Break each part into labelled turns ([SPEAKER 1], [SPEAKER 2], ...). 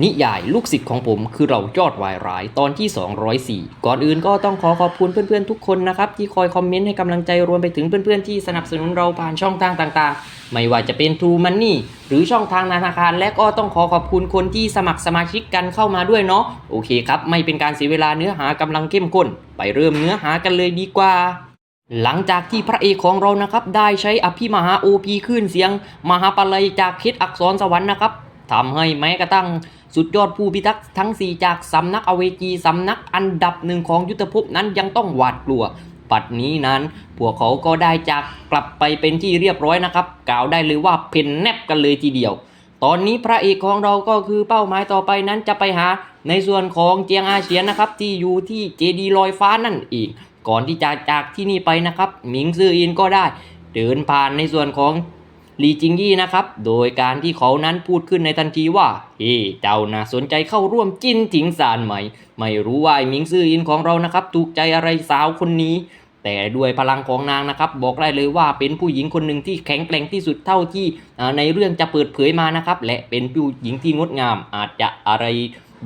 [SPEAKER 1] นิยายลูกศิษย์ของผมคือเรายอดวายร้ายตอนที่ 204 ก่อนอื่นก็ต้องขอขอบคุณเพื่อนๆทุกคนนะครับ ที่คอยคอมเมนต์ให้กำลังใจรวมไปถึงเพื่อนๆที่สนับสนุนเราผ่านช่องทางต่างๆ ไม่ว่าจะเป็น True Money หรือช่องทางธนาคาร และก็ต้องขอขอบคุณคนที่สมัครสมาชิกกันเข้ามาด้วยเนาะโอเคครับ ไม่เป็นการเสียเวลาเนื้อหากำลังเข้มข้น ไปเริ่มเนื้อหากันเลยดีกว่าหลังจากที่พระเอกของเรานะครับได้ใช้อภิมหาโอพีขึ้นเสียง มหาปลัยจากคิดอักษรสวรรค์นะครับ ทำให้แม้กระทั่งสุดยอดผู้พิทักษ์ทั้ง 4 จากสำนักอเวจีสำนักอันดับหนึ่งของยุทธภพนั้นยังต้องหวาดกลัวปัดนี้นั้น พวกเขาก็ได้จากกลับไปเป็นที่เรียบร้อยนะครับ กล่าวได้เลยว่าเพ่นแนบกันเลยทีเดียว ตอนนี้พระเอกของเราก็คือเป้าหมายต่อไปนั้นจะไปหาในส่วนของเจียงอาเฉียนนะครับ ที่อยู่ที่เจดีลอยฟ้านั่นเองก่อนที่จะจากที่นี่ไปนะครับ หมิงซื่ออินก็ได้ เดินผ่านในส่วนของ ลีจิงยี่นะครับ โดยการที่เขานั้นพูดขึ้นในทันทีว่า เฮ้ เจ้าน่าสนใจเข้าร่วมจินถิงสารไหม ไม่รู้ว่ามิงซื่ออินของเรานะครับ ถูกใจอะไรสาวคนนี้ แต่ด้วยพลังของนางนะครับ บอกได้เลยว่าเป็นผู้หญิงคนหนึ่งที่แข็งแกร่งที่สุดเท่าที่ในเรื่องจะเปิดเผยมานะครับ และเป็นผู้หญิงที่งดงาม อาจจะอะไร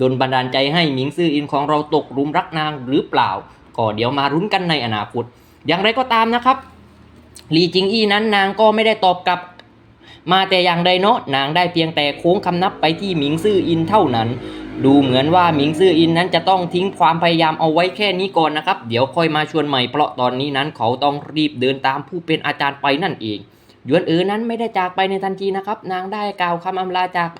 [SPEAKER 1] ดนบันดาลใจให้หมิงซื่ออินของเราตกหลุมรักนางหรือเปล่า ก็เดี๋ยวมารุ้นกันในอนาคต อย่างไรก็ตามนะครับลีจิงอี้นั้นนางก็ไม่ได้ตอบกลับ มาแต่อย่างใดเนาะนางได้เพียงแต่โค้งคำนับไปที่หมิงซื่ออินเท่านั้น ดูเหมือนว่าหมิงซื่ออินนั้นจะต้องทิ้งความพยายามเอาไว้แค่นี้ก่อนนะครับ เดี๋ยวค่อยมาชวนใหม่เพราะตอนนี้นั้นเขาต้องรีบเดินตามผู้เป็นอาจารย์ไปนั่นเองยวนเอ๋อนั้นไม่ได้จากไปในทันทีนะครับ นางได้กล่าวคำอำลาจาก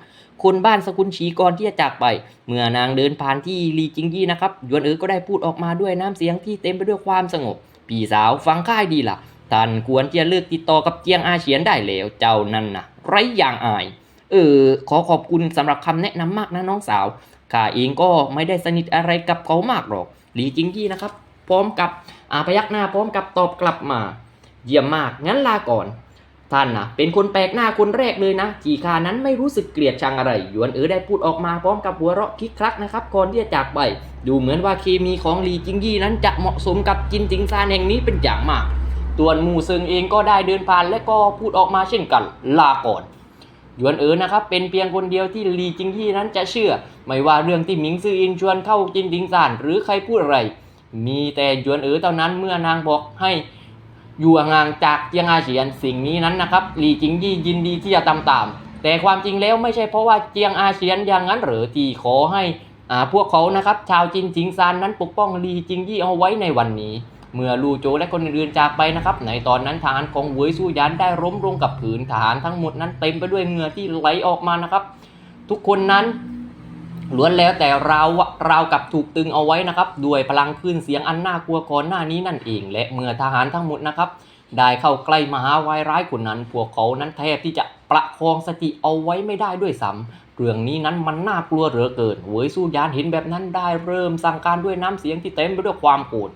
[SPEAKER 1] คนบ้านสกุลฉีก่อนที่จะจากไป เมื่อนางเดินผ่านที่ลีจิงยี่นะครับยวนเอ๋อก็ได้พูดออกมาด้วยน้ำเสียงที่เต็มไปด้วยความสงบ พี่สาวฟังค่ายดีล่ะ ท่านควรจะเลิกติดต่อกับเจียงอาเฉียนได้แล้วเจ้านั่นนะไรอย่างอาย เออ ขอขอบคุณสำหรับคำแนะนำมากนะน้องสาวข้าเองก็ไม่ได้สนิทอะไรกับเขามากหรอกหลีจิงยี่นะครับ พร้อมกับอาพยักหน้าพร้อมกับตอบกลับมา เยี่ยมมากงั้นลาก่อน ท่านนะเป็นคนแปลกหน้าคนแรกเลยนะที่ข้านั้นไม่รู้สึกเกลียดชังอะไรหยวนเอ๋อได้พูดออกมาพร้อมกับหัวเราะคิกคลักนะครับก่อนที่จะจากไป ดูเหมือนว่าเคมีของหลีจิงยี่นั้นจะเหมาะสมกับจินจิงซานแห่งนี้เป็นอย่างมาก ตัวนหมู่ซึงเองก็ได้เดินผ่านและก็พูดออกมาเช่นกันลาก่อนหยวนเอ๋อนะครับเป็นเพียงคนเดียวที่ลีจิงยี่นั้นจะเชื่อ ไม่ว่าเรื่องที่หมิงซื่ออินชวนเข้าจินจิงซานหรือใครพูดอะไร มีแต่หยวนเอ๋อเท่านั้นเมื่อนางบอกให้อยู่ห่างจากเจียงอาเฉียนสิ่งนี้นั้นนะครับลีจิงยี่ยินดีที่จะตามตามแต่ความจริงแล้วไม่ใช่เพราะว่าเจียงอาเฉียนอย่างนั้นหรือที่ขอให้อ่าพวกเขานะครับชาวจินจิงซานนั้นปกป้องลีจิงยี่เอาไว้ในวันนี้ เมื่อลู่โจและคนอื่นๆจากไปนะครับ ในตอนนั้นทหารของเวยสู้ยันได้ล้มลงกับผืนทหารทั้งหมดนั้นเต็มไปด้วยเหงื่อที่ไหลออกมานะครับ ทุกคนนั้นล้วนแล้วแต่ราวราวกับถูกตึงเอาไว้นะครับ ด้วยพลังคลื่นเสียงอันน่ากลัวก่อนหน้านี้นั่นเอง และเมื่อทหารทั้งหมดนะครับ ได้เข้าใกล้มหาวายร้ายคนนั้น พวกเขานั้นแทบที่จะประคองสติเอาไว้ไม่ได้ด้วยซ้ำเรื่องนี้นั้นมันน่ากลัวเหลือเกินเวยสู้ยานเห็นแบบนั้นได้เริ่มสั่งการด้วยน้ำเสียงที่เต็มไปด้วยความโกรธ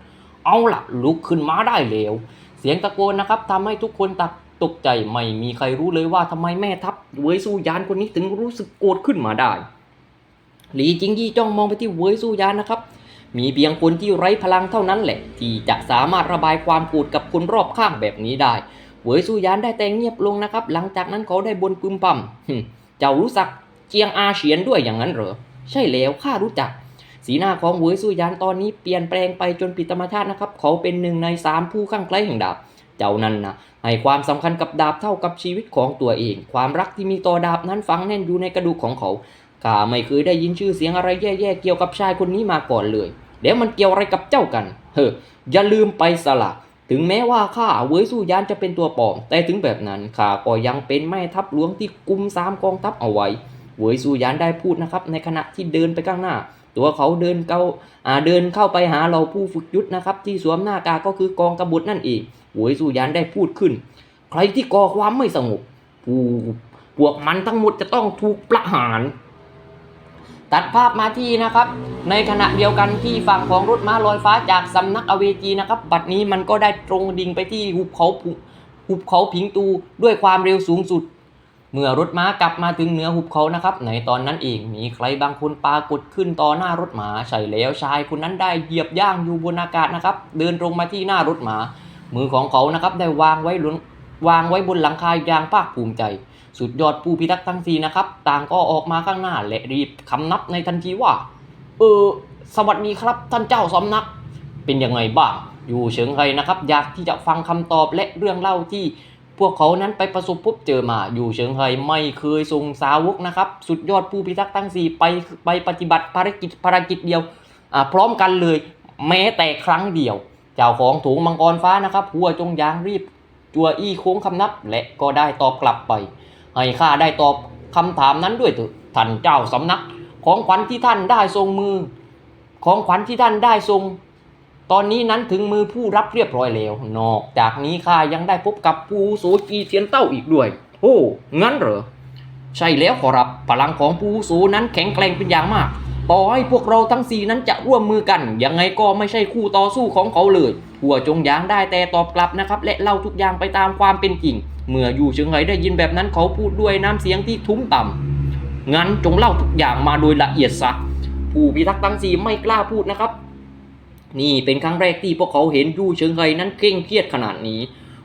[SPEAKER 1] เอาละลุกขึ้นมาได้แล้ว เสียงตะโกนนะครับทำให้ทุกคนตักตกใจไม่มีใครรู้เลยว่าทำไมแม่ทัพเวยสู้ยานคนนี้ถึงรู้สึกโกรธขึ้นมาได้ หลีจิงยี่จ้องมองไปที่เวยสู้ยานนะครับ มีเพียงคนที่ไร้พลังเท่านั้นแหละ ที่จะสามารถระบายความโกรธกับคนรอบข้างแบบนี้ได้เวยสู้ยานได้แต่เงียบลงนะครับ หลังจากนั้นเขาได้บนพึมพำหึเจ้ารู้จักเจียงอาเฉียนด้วยอย่างนั้นเหรอ ใช่แล้วข้ารู้จัก สีหน้าของเวยสู้ยานตอนนี้เปลี่ยนแปลงไปจนผิดธรรมชาตินะครับ เขาเป็นหนึ่งในสามผู้ข้างใกล้แห่งดาบ เจ้านั้นนะให้ความสำคัญกับดาบเท่ากับชีวิตของตัวเอง ความรักที่มีต่อดาบนั้นฝังแน่นอยู่ในกระดูกของเขาข้าไม่เคยได้ยินชื่อเสียงอะไรแย่ๆเกี่ยวกับชายคนนี้มาก่อนเลยแล้วมันเกี่ยวอะไรกับเจ้ากัน เฮ้ออย่าลืมไปสละถึงแม้ว่าข้าเวยสู้ยานจะเป็นตัวปลอม แต่ถึงแบบนั้นข้าก็ยังเป็นแม่ทัพหลวงที่กุมสามกองทัพเอาไว้ เวยสู้ยานได้พูดนะครับ ในขณะที่เดินไปข้างหน้า ตัวเขาเดินเข้าอ่าเดินเข้าไปหาเราผู้ฝึกยุทธนะครับ ที่สวมหน้ากากก็คือกองกบฏนั่นเองหวยสู้ยานได้พูดขึ้น ใครที่ก่อความไม่สงบผู้พวกมันทั้งหมดจะต้องถูกประหาร ตัดภาพมาที่นะครับ ในขณะเดียวกันที่ฝั่งของรถม้าลอยฟ้าจากสำนักอเวจีนะครับ บัดนี้มันก็ได้ตรงดิ่งไปที่หุบเขาหุบเขาผิงตูด้วยความเร็วสูงสุด เมื่อรถม้ากลับมาถึงเหนือหุบเขานะครับ ในตอนนั้นเองมีใครบางคนปรากฏขึ้นต่อหน้ารถม้าใช่แล้วชายคนนั้นได้เหยียบย่างอยู่บนอากาศนะครับ เดินตรงมาที่หน้ารถม้ามือของเขานะครับได้วางไว้บนวางไว้บนหลังคาอย่างภาคภูมิใจ สุดยอดผู้พิทักษ์ทั้งสี่นะครับ ต่างก็ออกมาข้างหน้าและรีบคำนับในทันทีว่า เออ สวัสดีครับท่านเจ้าสำนัก เป็นยังไงบ้าง อยู่เฉิงไฮนะครับ อยากที่จะฟังคำตอบและเรื่องเล่าที่ พวกเขานั้นไปประสบพบเจอมา อยู่เฉิงไฮไม่เคยส่งสาวกนะครับ สุดยอดผู้พิทักษ์ทั้งสี่ไปไปปฏิบัติภารกิจภารกิจเดียว พร้อมกันเลย แม้แต่ครั้งเดียว เจ้าของถุงมังกรฟ้านะครับ หัวจงยางรีบ จัวอี้โค้งคำนับ และก็ได้ตอบกลับไป ให้ข้าได้ตอบคำถามนั้นด้วยเถอะท่านเจ้าสำนัก ของขวัญที่ท่านได้ทรงมือ ของขวัญที่ท่านได้ทรง ตอนนี้นั้นถึงมือผู้รับเรียบร้อยแล้ว นอกจากนี้ข้ายังได้พบกับปูโสจีเทียนเต้าอีกด้วย โอ้งั้นเหรอ ใช่แล้วขอรับ พลังของปูโสนั้นแข็งแกร่งเป็นอย่างมาก ต่อให้พวกเราทั้งสี่นั้นจะร่วมมือกัน ยังไงก็ไม่ใช่คู่ต่อสู้ของเขาเลย หัวจงยางได้แต่ตอบกลับนะครับ และเล่าทุกอย่างไปตามความเป็นจริง เมื่ออยู่เชิงไหได้ยินแบบนั้นเขาพูดด้วยน้ำเสียงที่ทุ้มต่ำงั้นจงเล่าทุกอย่างมาโดยละเอียดซะผู้พิทักษ์ทั้งสี่ไม่กล้าพูดนะครับ นี่เป็นครั้งแรกที่พวกเขาเห็นยู่เชิงไฮยนั้นเคร่งเครียดขนาดนี้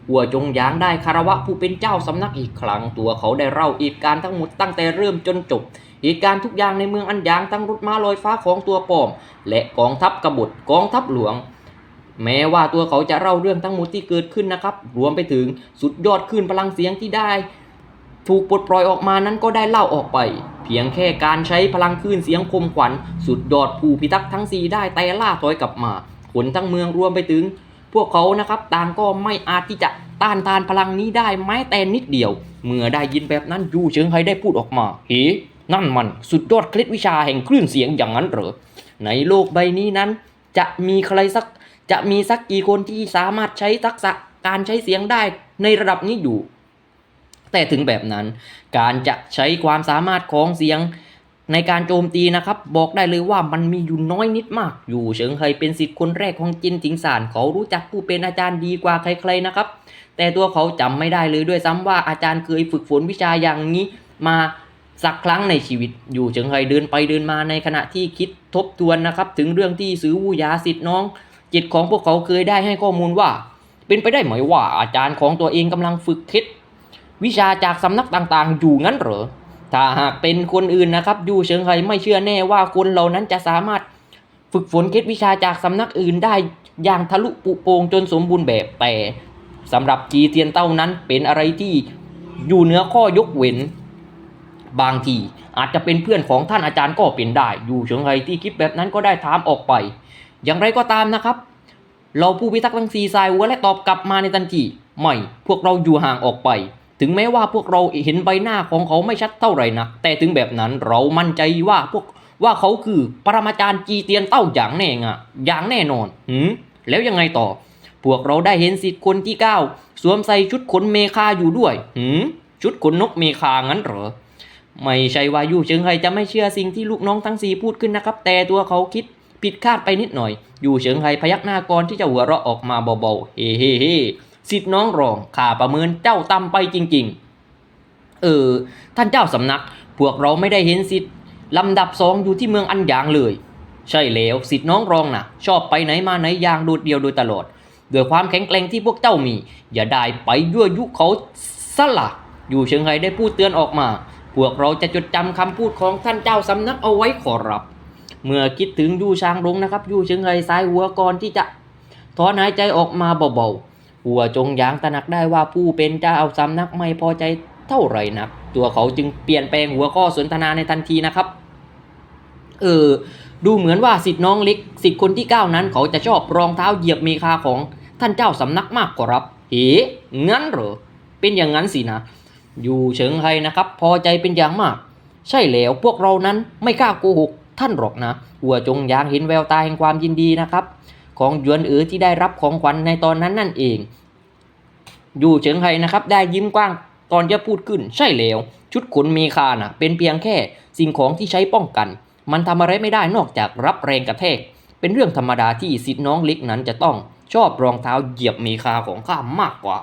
[SPEAKER 1] หัวจงยางได้คารวะผู้เป็นเจ้าสำนักอีกครั้ง ตัวเขาได้เล่าเหตุการณ์ทั้งหมดตั้งแต่เริ่มจนจบเหตุการณ์ทุกอย่างในเมืองอันยางทั้งรถม้าลอยฟ้าของตัวปอม และกองทัพกบฏกองทัพหลวง แม้ว่าตัวเขาจะเล่าเรื่องทั้งหมดที่เกิดขึ้นนะครับ รวมไปถึงสุดยอดคลื่นพลังเสียงที่ได้ ถูกปลดปล่อยออกมานั้นก็ได้เล่าออกไป เพียงแค่การใช้พลังคลื่นเสียงคมขวัญ สุดยอดผู้พิทักษ์ทั้งสี่ได้แต่ล่าถอยกลับมาคนทั้งเมืองรวมไปถึง พวกเขานะครับต่างก็ไม่อาจที่จะต้านทานพลังนี้ได้แม้แต่นิดเดียว เมื่อได้ยินแบบนั้นยูเฉิงไฮได้พูดออกมาเฮ้นั่นมันสุดยอดเคล็ดวิชาแห่งคลื่นเสียงอย่างนั้นเหรอในโลกใบนี้นั้น จะมีใครสักจะมีสักกี่คนที่สามารถใช้ทักษะการใช้เสียงได้ในระดับนี้อยู่ แต่ถึงแบบนั้น การจะใช้ความสามารถของเสียงในการโจมตีนะครับ บอกได้เลยว่ามันมีอยู่น้อยนิดมาก อยู่เฉิงไฮเป็นสิทธิ์คนแรกของจินถิงสานเขารู้จักผู้เป็นอาจารย์ดีกว่าใครๆนะครับ แต่ตัวเขาจำไม่ได้เลยด้วยซ้ำว่าอาจารย์เคยฝึกฝนวิชาอย่างนี้มาสักครั้งในชีวิต อยู่เฉิงไฮเดินไปเดินมาในขณะที่คิดทบทวนนะครับ ถึงเรื่องที่ซื้อวูยาสิทธิ์น้อง จิตของพวกเขาเคยได้ให้ข้อมูลว่า เป็นไปได้ไหมว่าอาจารย์ของตัวเองกำลังฝึกคิด วิชาจากสำนักต่างๆ อยู่งั้นเหรอ ถ้าหากเป็นคนอื่นนะครับยูเฉิงไฮไม่เชื่อแน่ว่าคนเหล่านั้นจะสามารถฝึกฝนเคล็ดวิชาจากสำนักอื่นได้อย่างทะลุปุโปรงจนสมบูรณ์แบบแต่สำหรับจีเทียนเต้านั้นเป็นอะไรที่อยู่เหนือข้อยกเว้น บางทีอาจจะเป็นเพื่อนของท่านอาจารย์ก็เป็นได้ อยู่เฉิงไฮที่คิดแบบนั้นก็ได้ถามออกไป อย่างไรก็ตามนะครับ เราผู้พิทักษ์ทั้งสี่สายหัวและตอบกลับมาในทันทีไม่พวกเราอยู่ห่างออกไป ถึงแม้ว่าพวกเราเห็นใบหน้าของเขาไม่ชัดเท่าไหร่นักแต่ถึงแบบนั้นเรามั่นใจว่าพวกว่าเขาคือปรมาจารย์จีเตียนเต้าอย่างแน่งอะอย่างแน่นอนหืมแล้วยังไงต่อ พวกเราได้เห็นสิทธิ์คนที่เก้าสวมใส่ชุดขนเมคาอยู่ด้วยหืมชุดขนนกเมคางั้นเหรอ ไม่ใช่ว่ายู่เชิงไฮจะไม่เชื่อสิ่งที่ลูกน้องทั้งสี่พูดขึ้นนะครับ แต่ตัวเขาคิดผิดคาดไปนิดหน่อย อยู่เฉิงไฮพยักหน้าก่อนที่จะหัวเราะออกมาเบาๆ เฮ้เฮ้เฮ้ สิทธิ์น้องรองข้าประเมินเจ้าต่ำไปจริง ๆ เออ ท่านเจ้าสำนัก พวกเราไม่ได้เห็นสิทธิ์ลำดับสองอยู่ที่เมืองอันหยางเลย ใช่แล้วสิทธิ์น้องรองนะ่ะ ชอบไปไหนมาไหนอย่างโดดเดียวโดยตลอดด้วยความแข็งแกร่งที่พวกเจ้ามี อย่าได้ไปยั่วยุเขาสละอยู่เชิงไฮได้พูดเตือนออกมา พวกเราจะจดจำคำพูดของท่านเจ้าสำนักเอาไว้ขอรับ เมื่อคิดถึงยู่ช้างรงนะครับยู่เชิงไฮซ้ายหัวก่อนที่จะถอนหายใจออกมาเบาๆ หัวจงยางตระหนักได้ว่าผู้เป็นเจ้าสำนักไม่พอใจเท่าไรนัก ตัวเขาจึงเปลี่ยนแปลงหัวข้อสนทนาในทันทีนะครับ เออดูเหมือนว่าสิทธิ์น้องเล็กสิทธิ์คนที่เก้านั้นเขาจะชอบรองเท้าเหยียบเมคาของท่านเจ้าสำนักมากกว่ารับเฮงั้นเหรอ เป็นอย่างนั้นสินะ อยู่เฉิงไฮนะครับ พอใจเป็นอย่างมาก ใช่แล้วพวกเรานั้นไม่กล้าโกหกท่านหรอกนะ หัวจงยางเห็นแววตาแห่งความยินดีนะครับ ของหยวนเอ๋อที่ได้รับของขวัญในตอนนั้นนั่นเอง อยู่เฉิงไฮนะครับได้ยิ้มกว้างตอนจะพูดขึ้นใช่แล้ว ชุดขนเมคาน่ะ เป็นเพียงแค่สิ่งของที่ใช้ป้องกัน มันทำอะไรไม่ได้นอกจากรับแรงกระแทก เป็นเรื่องธรรมดาที่สิทธิ์น้องเล็กนั้นจะต้องชอบรองเท้าเหยียบเมคาของข้ามากกว่า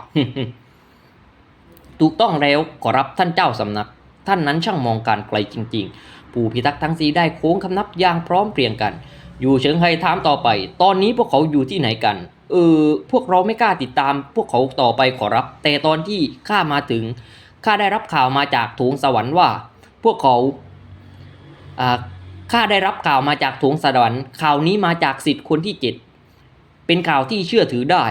[SPEAKER 1] ถูกต้องแล้วขอรับท่านเจ้าสำนัก ท่านนั้นช่างมองการไกลจริงๆผู้พิทักษ์ทั้งสีได้โค้งคำนับอย่างพร้อมเพรียงกัน อยู่เฉิงไฮถามต่อไป ตอนนี้พวกเขาอยู่ที่ไหนกัน เออ พวกเราไม่กล้าติดตาม พวกเขาต่อไปขอรับ แต่ตอนที่ข้ามาถึงข้าได้รับข่าวมาจากถงสวรรค์ว่า พวกเขาอ่าข้าได้รับข่าวมาจากถงสวรรค์ข่าวนี้มาจากสิทธิ์คนที่เจ็ดเป็นข่าวที่เชื่อถือได้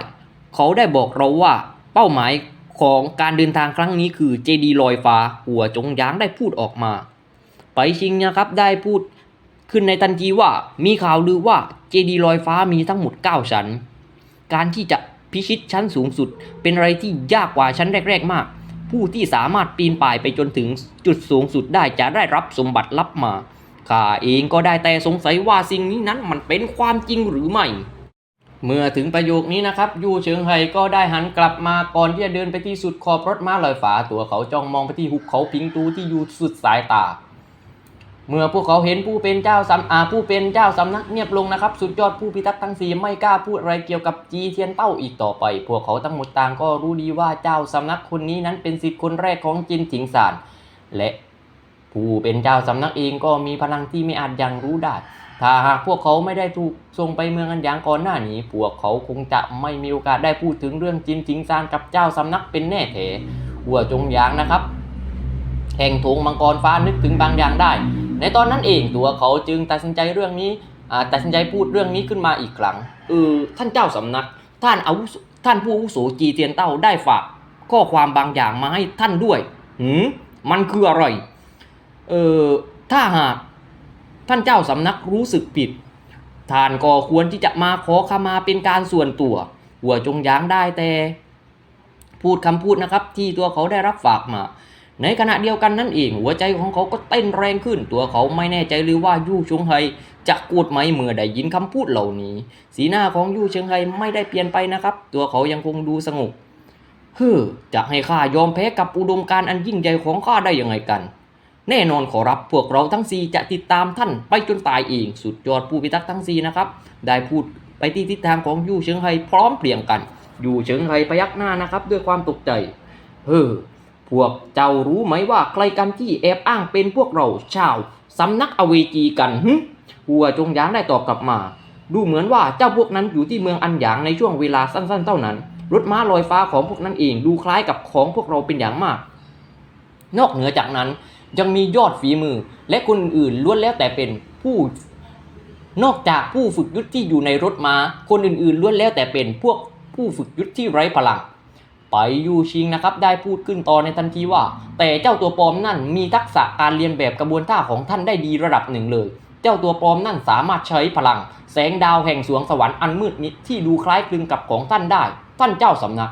[SPEAKER 1] เขาได้บอกเราว่าเป้าหมายของการเดินทางครั้งนี้คือเจดีลอยฟ้า หัวจงยางได้พูดออกมา ไปชิงนะครับได้พูด ขึ้นในทันทีว่ามีข่าวลือว่าเจดีลอยฟ้ามีทั้งหมด 9 ชั้น การที่จะพิชิตชั้นสูงสุด เป็นอะไรที่ยากกว่าชั้นแรก ๆ มาก ผู้ที่สามารถปีนป่ายไปจนถึงจุดสูงสุดได้จะได้รับสมบัติลับมาข้าเองก็ได้แต่สงสัยว่าสิ่งนี้นั้นมันเป็นความจริงหรือไม่ เมื่อถึงประโยคนี้นะครับ ยูเฉิงไฮก็ได้หันกลับมาก่อนที่จะเดินไปที่สุดขอบรถม้าลอยฟ้าตัวเขาจ้องมองไปที่หุบเขาพิงตูที่อยู่สุดสายตา เมื่อพวกเขาเห็นผู้เป็นเจ้าสำอาผู้เป็นเจ้าสำนักเงียบลงนะครับ สุดยอดผู้พิทักษ์ทั้งสีไม่กล้าพูดอะไรเกี่ยวกับจีเทียนเต้าอีกต่อไป พวกเขาทั้งหมดต่างก็รู้ดีว่าเจ้าสำนักคนนี้นั้นเป็นศิษย์คนแรกของจินถิงซานและผู้เป็นเจ้าสำนักเองก็มีพลังที่ไม่อาจยังรู้ได้ ถ้าหากพวกเขาไม่ได้ถูกส่งไปเมืองอันยางก่อนหน้านี้ พวกเขาคงจะไม่มีโอกาสได้พูดถึงเรื่องจินจิงซานกับเจ้าสำนักเป็นแน่แท้หัวจงยางนะครับ แห่งธงมังกรฟ้านึกถึงบางอย่างได้ ในตอนนั้นเองตัวเขาจึงตัดสินใจเรื่องนี้ตัดสินใจพูดเรื่องนี้ขึ้นมาอีกครั้งเออท่านเจ้าสำนัก ท่านอาวุท่านผู้อาวุโสจีเตียนเต้าได้ฝากข้อความบางอย่างมาให้ท่านด้วยหืมมันคืออะไรเออถ้าหากท่านเจ้าสำนักรู้สึกผิดท่านก็ควรที่จะมาขอขมาเป็นการส่วนตัว หัวจงยางได้แต่ พูดคำพูดนะครับที่ตัวเขาได้รับฝากมา ในขณะเดียวกันนั่นเอง หัวใจของเขาก็เต้นแรงขึ้น ตัวเขาไม่แน่ใจเลยว่ายู่ชงไฮจะกูดไหมเมื่อได้ยินคำพูดเหล่านี้ สีหน้าของยู่เชิงไฮไม่ได้เปลี่ยนไปนะครับ ตัวเขายังคงดูสงบเฮ้อจะให้ข้ายอมแพ้กับอุดมการณ์อันยิ่งใหญ่ของข้าได้ยังไงกัน แน่นอนขอรับพวกเราทั้งสี่จะติดตามท่านไปจนตายเองสุดยอดผู้พิทักษ์ทั้งสี่นะครับ ได้พูดไปที่ทิศทางของยู่เฉิงไฮพร้อมเพรียงกันยู่เฉิงไฮพยักหน้านะครับ ด้วยความตกใจ เฮ้อ พวกเจ้ารู้ไหมว่าใครกันที่แอบอ้างเป็นพวกเราชาวสำนักอเวจีกันหึหัวจงยางได้ตอบกลับมา ดูเหมือนว่าเจ้าพวกนั้นอยู่ที่เมืองอันหยางในช่วงเวลาสั้นๆ เท่านั้น รถม้าลอยฟ้าของพวกนั้นเองดูคล้ายกับของพวกเราเป็นอย่างมาก นอกเหนือจากนั้นยังมียอดฝีมือ และคนอื่นล้วนแล้วแต่เป็นผู้นอกจากผู้ฝึกยุทธที่อยู่ในรถม้า คนอื่นๆล้วนแล้วแต่เป็นพวกผู้ฝึกยุทธที่ไร้พลัง ไปยูชิงนะครับได้พูดขึ้นต่อในทันทีว่า แต่เจ้าตัวปลอมนั่นมีทักษะการเรียนแบบกระบวนท่าของท่านได้ดีระดับหนึ่งเลย เจ้าตัวปลอมนั่นสามารถใช้พลัง แสงดาวแห่งสวงสวรรค์อันมืดมิดที่ดูคล้ายคลึงกับของท่านได้ ท่านเจ้าสำนัก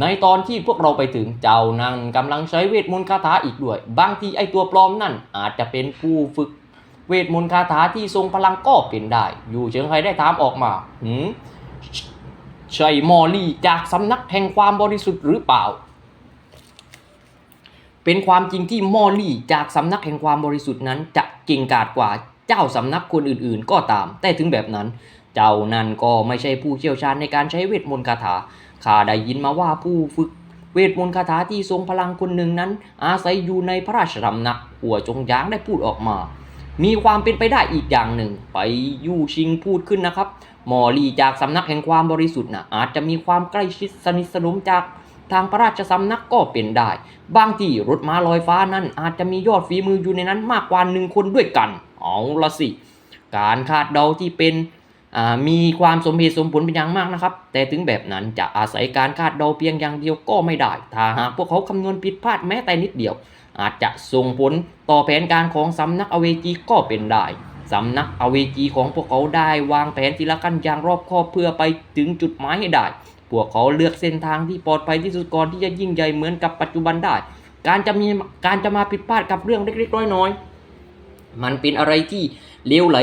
[SPEAKER 1] ในตอนที่พวกเราไปถึงเจ้านั่นกำลังใช้เวทมนต์คาถาอีกด้วย บางทีไอตัวปลอมนั่นอาจจะเป็นผู้ฝึก เวทมนต์คาถาที่ทรงพลังก็เป็นได้ อยู่เชิงไฮได้ถามออกมาหืม ใช่มอลลี่จากสำนักแห่งความบริสุทธิ์หรือเปล่า เป็นความจริงที่มอลลี่จากสำนักแห่งความบริสุทธิ์นั้น จะเก่งกาจกว่าเจ้าสำนักคนอื่นๆ ก็ตาม แต่ถึงแบบนั้น เจ้านั่นก็ไม่ใช่ผู้เชี่ยวชาญในการใช้เวทมนต์คาถาข้าได้ยินมาว่าผู้ฝึกเวทมนต์คาถาที่ทรงพลังคนหนึ่งนั้น อาศัยอยู่ในพระราชสำนักหัวจงยางได้พูดออกมา มีความเป็นไปได้อีกอย่างหนึ่ง ไปยู่ชิงพูดขึ้นนะครับ มอลีจากสำนักแห่งความบริสุทธิ์นะอาจจะมีความใกล้ชิดสนิทสนมจากทางพระราชสำนักก็เป็นได้ บางที่รถม้าลอยฟ้านั้นอาจจะมียอดฝีมืออยู่ในนั้นมากกว่าหนึ่งคนด้วยกัน เอาละสิ การคาดเดาที่เป็นมีความสมเหตุสมผลเป็นอย่างมากนะครับ แต่ถึงแบบนั้นจะอาศัยการคาดเดาเพียงอย่างเดียวก็ไม่ได้ ถ้าหากพวกเขาคำนวณผิดพลาดแม้แต่นิดเดียว อาจจะส่งผลต่อแผนการของสำนักอเวจีก็เป็นได้ สำนักอเวจีของพวกเขาได้วางแผนทีละขั้นอย่างรอบคอบเพื่อไปถึงจุดหมายให้ได้ พวกเขาเลือกเส้นทางที่ปลอดภัยที่สุดก่อนที่จะยิ่งใหญ่เหมือนกับปัจจุบันได้ การจะมีการจะมาผิดพลาดกับเรื่องเล็กๆน้อยๆมันเป็นอะไรที่เลี้ยวไหล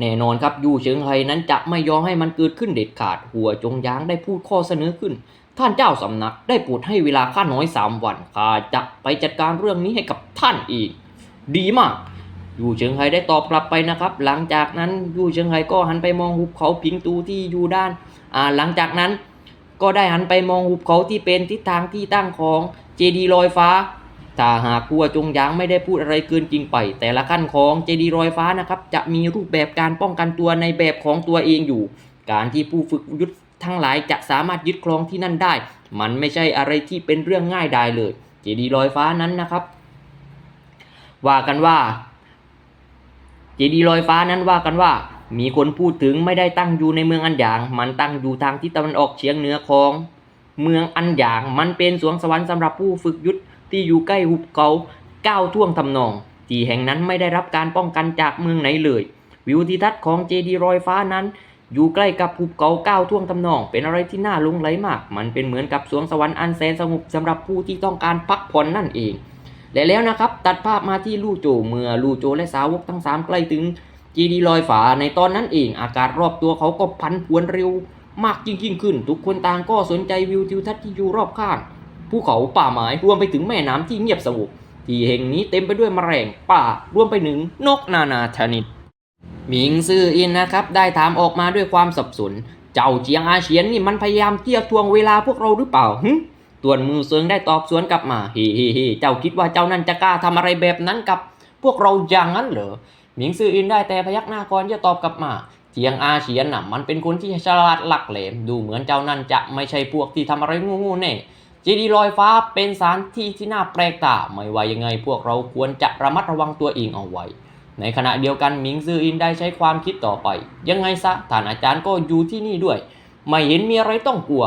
[SPEAKER 1] แน่นอนครับยูเฉิงไฮนั้นจะไม่ยอมให้มันเกิดขึ้นเด็ดขาด หัวจงยางได้พูดข้อเสนอขึ้น ท่านเจ้าสำนักได้โปรดให้เวลาข้าน้อยสามวันข้าจะไปจัดการเรื่องนี้ให้กับท่านอีกดีมาก ยูเฉิงไฮได้ตอบกลับไปนะครับ หลังจากนั้นยูเฉิงไฮก็หันไปมองหุบเขาพิงตูที่อยู่ด้านอ่าหลังจากนั้นก็ได้หันไปมองหุบเขาที่เป็นทิศทางที่ตั้งของเจดีลอยฟ้าถ้าหากผู้ว่าจงยางไม่ได้พูดอะไรเกินจริงไป แต่ละขั้นของเจดีรอยฟ้านะครับจะมีรูปแบบการป้องกันตัวในแบบของตัวเองอยู่ การที่ผู้ฝึกยุทธทั้งหลายจะสามารถยึดครองที่นั่นได้ มันไม่ใช่อะไรที่เป็นเรื่องง่ายดายเลย เจดีลอยฟ้านั้นนะครับ ว่ากันว่า จดีย์ลอยฟ้านั้นว่ากันว่า มีคนพูดถึงไม่ได้ตั้งอยู่ในเมืองอันหยาง มันตั้งอยู่ทางทิศตะวันออกเฉียงเหนือของ เมืองอันหยาง มันเป็นสวงสวรรค์สำหรับผู้ฝึกยุทธที่อยู่ใกล้หุบเขาก้าวท่วงทำนอง ที่แห่งนั้นไม่ได้รับการป้องกันจากเมืองไหนเลย วิวทิทัศน์ของเจดีย์ลอยฟ้านั้น อยู่ใกล้กับภูเขาก้าวท่วงทำนอง เป็นอะไรที่น่าหลงไหลมาก มันเป็นเหมือนกับสวงสวรรค์อันแสนสงบสำหรับผู้ที่ต้องการพักผ่อนนั่นเอง และแล้วนะครับตัดภาพมาที่ลู่โจเมื่อลู่โจและสาวกทั้งสามใกล้ถึงจีดีลอยฝาในตอนนั้นเองอากาศรอบตัวเขาก็พันผวนเร็วมากยิ่งยิ่งขึ้น ทุกคนต่างก็สนใจวิวทิวทัศน์ที่อยู่รอบข้างภูเขาป่าไม้รวมไปถึงแม่น้ำที่เงียบสงบที่แห่งนี้เต็มไปด้วยแมลงป่ารวมไปถึงนกนานาชนิดหมิงซื่ออินนะครับ ได้ถามออกมาด้วยความสับสน เจ้าเจียงอาเฉียนนี่มันพยายามเที่ยวทวงเวลาพวกเราหรือเปล่าหึ ต่วนมือเซิงได้ตอบสวนกลับมาเฮ้เฮ้เฮ้เจ้าคิดว่าเจ้านั่นจะกล้าทำอะไรแบบนั้นกับ พวกเราอย่างนั้นเหรอหมิงซื่ออินได้แต่พยักหน้าก่อนจะตอบกลับมาเจียงอาเฉียนน่ะมันเป็นคนที่ฉลาดหลักแหลมดูเหมือนเจ้านั่นจะไม่ใช่พวกที่ทำอะไรงูๆแน่จีดีลอยฟ้าเป็นสถานที่ที่น่าแปลกตาไม่ว่ายังไงพวกเราควรจะระมัดระวังตัวเองเอาไว้ ในขณะเดียวกันหมิงซืออินได้ใช้ความคิดต่อไป ยังไงซะท่านอาจารย์ก็อยู่ที่นี่ด้วย ไม่เห็นมีอะไรต้องกลัว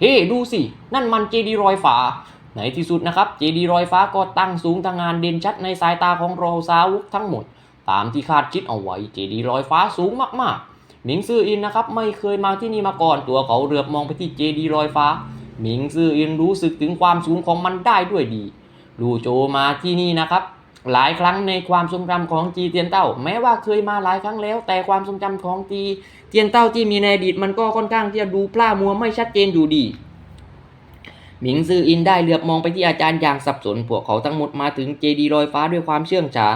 [SPEAKER 1] เฮ้ดูสิ นั่นมันเจดีรอยฟ้าในที่สุดนะครับ เจดีรอยฟ้าก็ตั้งสูงทางงานเด่นชัดในสายตาของเราสาวกทั้งหมด ตามที่คาดคิดเอาไว้ เจดีย์ลอยฟ้าสูงมากๆหมิงซื่ออินนะครับไม่เคยมาที่นี่มาก่อนตัวเขาเรือบมองไปที่เจดีย์ลอยฟ้าหมิงซื่ออินรู้สึกถึงความสูงของมันได้ด้วยดีลูโจมาที่นี่นะครับ หลายครั้งในความทรงจำของจีเตียนเต้า แม้ว่าเคยมาหลายครั้งแล้ว แต่ความทรงจำของจีเตียนเต้าที่มีในอดีตมันก็ค่อนข้างที่จะดูพล่ามัวไม่ชัดเจนอยู่ดีหมิงซืออินได้เหลือบมองไปที่อาจารย์อย่างสับสนพวกเขาทั้งหมดมาถึงเจดีลอยฟ้าด้วยความเชื่องช้า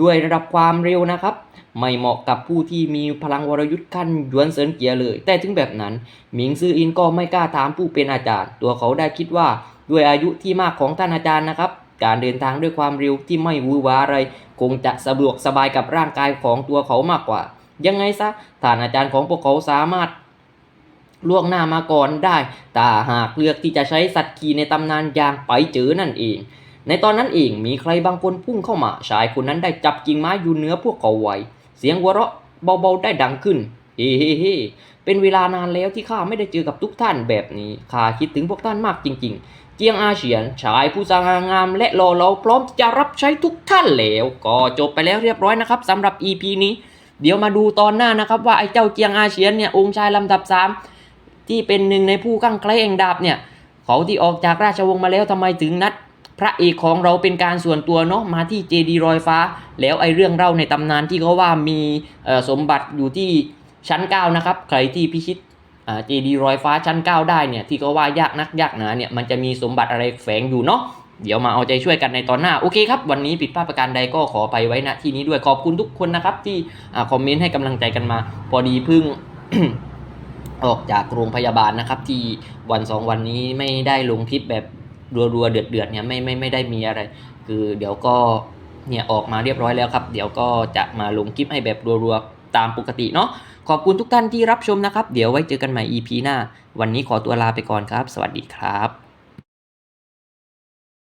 [SPEAKER 1] ด้วยระดับความเร็วนะครับ ไม่เหมาะกับผู้ที่มีพลังวรยุทธ์ขั้นยวนเซินเกียเลย แต่ถึงแบบนั้น หมิงซืออินก็ไม่กล้าถามผู้เป็นอาจารย์ ตัวเขาได้คิดว่าด้วยอายุที่มากของท่านอาจารย์นะครับ การเดินทางด้วยความเร็วที่ไม่วือหวาอะไร คงจะสะดวกสบายกับร่างกายของตัวเขามากกว่า ยังไงซะท่านอาจารย์ของพวกเขาสามารถล่วงหน้ามาก่อนได้ แต่หากเลือกที่จะใช้สัตว์ขี่ในตำนานอย่างไปเจอนั่นเอง ในตอนนั้นเองมีใครบางคนพุ่งเข้ามา ชายคนนั้นได้จับกิ่งไม้อยู่เหนือพวกเขาไว้ เสียงหัวเราะเบาๆได้ดังขึ้น เฮ้เฮ้เฮ้เป็นเวลานานแล้วที่ข้าไม่ได้เจอกับทุกท่านแบบนี้ ข้าคิดถึงพวกท่านมากจริง ๆ เจียงอาเฉียนชายผู้สง่างามและหล่อเหลาพร้อมที่จะรับใช้ทุกท่านแล้ว ก็จบไปแล้วเรียบร้อยนะครับสำหรับ EP นี้ เดี๋ยวมาดูตอนหน้านะครับ ว่าไอ้เจ้าเจียงอาเฉียนเนี่ยองค์ชายลำดับสามที่เป็นหนึ่งในผู้ข้งใกลเองดาบเนี่ยเขาที่ออกจากราชวงศ์มาแล้วทำไมถึงนัด พระเอกของเราเป็นการส่วนตัวเนาะมาที่เจดีย์รอยฟ้า แล้วไอ้เรื่องเล่าในตำนานที่เขาว่ามีสมบัติอยู่ที่ชั้น9นะครับใครที่พิชิต เจดีรอยฟ้าชั้น 9 ได้เนี่ยที่เขาว่ายากนักยากหนาเนี่ยมันจะมีสมบัติอะไรแฝงอยู่เนาะเดี๋ยวมาเอาใจช่วยกันในตอนหน้า โอเคครับ วันนี้ผิดพลาดประการใดก็ขอไปไว้ณที่นี้ด้วยขอบคุณทุกคนนะครับ ที่คอมเมนต์ให้กำลังใจกันมา พอดีเพึ่งออกจากโรงพยาบาลนะครับ ที่วันสองวันนี้ไม่ได้ลงคลิปแบบรัวๆเดือดๆเนี่ยไม่ไม่ไม่ได้มีอะไร คือเดี๋ยวก็เนี่ยออกมาเรียบร้อยแล้วครับ เดี๋ยวก็จะมาลงคลิปให้แบบรัวๆ ตามปกติเนาะขอบคุณทุกท่านที่รับชมนะครับ เดี๋ยวไว้เจอกันใหม่ EP หน้า วันนี้ขอตัวลาไปก่อนครับ สวัสดีครับ